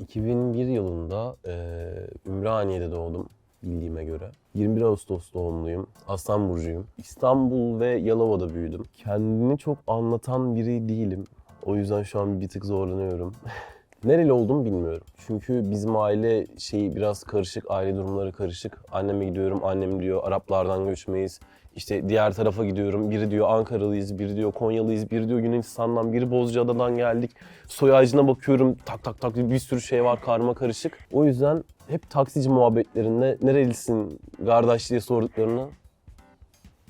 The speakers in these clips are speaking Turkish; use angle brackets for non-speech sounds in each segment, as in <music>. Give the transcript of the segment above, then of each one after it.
2001 yılında e, Ümraniye'de doğdum bildiğime göre. 21 Ağustos doğumluyum. Aslan Burcu'yum. İstanbul ve Yalova'da büyüdüm. Kendini çok anlatan biri değilim. O yüzden şu an bir tık zorlanıyorum. <laughs> Nereli olduğumu bilmiyorum. Çünkü bizim aile şeyi biraz karışık, aile durumları karışık. Anneme gidiyorum, annem diyor Araplardan göçmeyiz. İşte diğer tarafa gidiyorum. Biri diyor Ankaralıyız, biri diyor Konyalıyız, biri diyor Yunanistan'dan, biri Bozcaada'dan geldik. Soy ağacına bakıyorum. Tak tak tak bir sürü şey var karma karışık. O yüzden hep taksici muhabbetlerinde nerelisin kardeş diye sorduklarını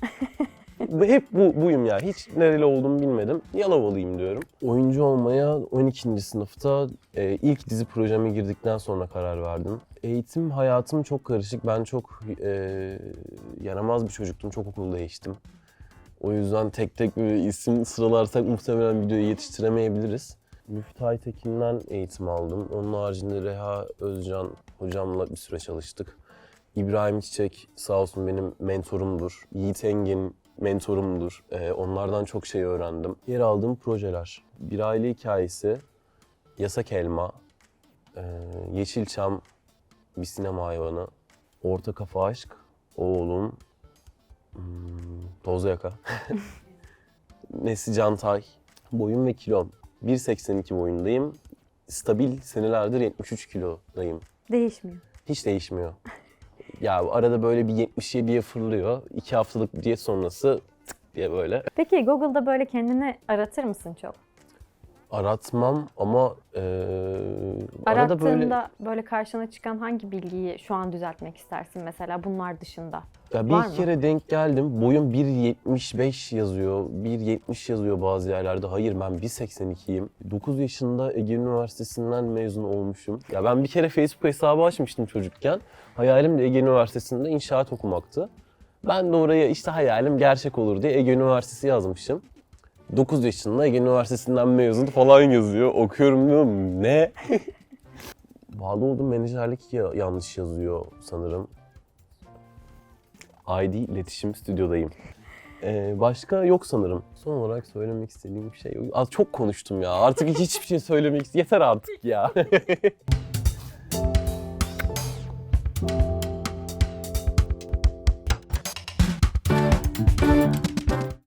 ve <laughs> hep bu buyum ya. Hiç nereli olduğumu bilmedim. Yalovalıyım diyorum. Oyuncu olmaya 12. sınıfta e, ilk dizi projeme girdikten sonra karar verdim. Eğitim hayatım çok karışık. Ben çok e, yaramaz bir çocuktum. Çok okul değiştim. O yüzden tek tek böyle isim sıralarsak muhtemelen videoyu yetiştiremeyebiliriz. Müftü Aytekin'den eğitim aldım. Onun haricinde Reha Özcan hocamla bir süre çalıştık. İbrahim Çiçek sağ olsun benim mentorumdur. Yiğit Engin mentorumdur. Ee, onlardan çok şey öğrendim. Yer aldığım projeler. Bir aile hikayesi, Yasak Elma, ee, Yeşilçam, bir sinema hayvanı, Orta Kafa Aşk, Oğlum, hmm, Toz Yaka, <laughs> Nesli Cantay, boyum ve kilom. 1.82 boyundayım. Stabil senelerdir 73 kilodayım. Değişmiyor. Hiç değişmiyor. Ya arada böyle bir 77'ye fırlıyor. İki haftalık bir diyet sonrası tık diye böyle. Peki Google'da böyle kendini aratır mısın çok? Aratmam ama eee arada Arattığında böyle... böyle... karşına çıkan hangi bilgiyi şu an düzeltmek istersin mesela bunlar dışında? Ya bir var iki mı? kere denk geldim. Boyum 1.75 yazıyor. 1.70 yazıyor bazı yerlerde. Hayır ben 1.82'yim. 9 yaşında Ege Üniversitesi'nden mezun olmuşum. Ya ben bir kere Facebook hesabı açmıştım çocukken. Hayalim de Ege Üniversitesi'nde inşaat okumaktı. Ben de oraya işte hayalim gerçek olur diye Ege Üniversitesi yazmışım. 9 yaşında Ege Üniversitesi'nden mezun falan yazıyor. Okuyorum diyorum ne? <laughs> Bağlı olduğum menajerlik ya- yanlış yazıyor sanırım. ID iletişim stüdyodayım. Ee, başka yok sanırım. Son olarak söylemek istediğim bir şey yok. Az çok konuştum ya. Artık hiçbir şey söylemek Yeter artık ya. <laughs>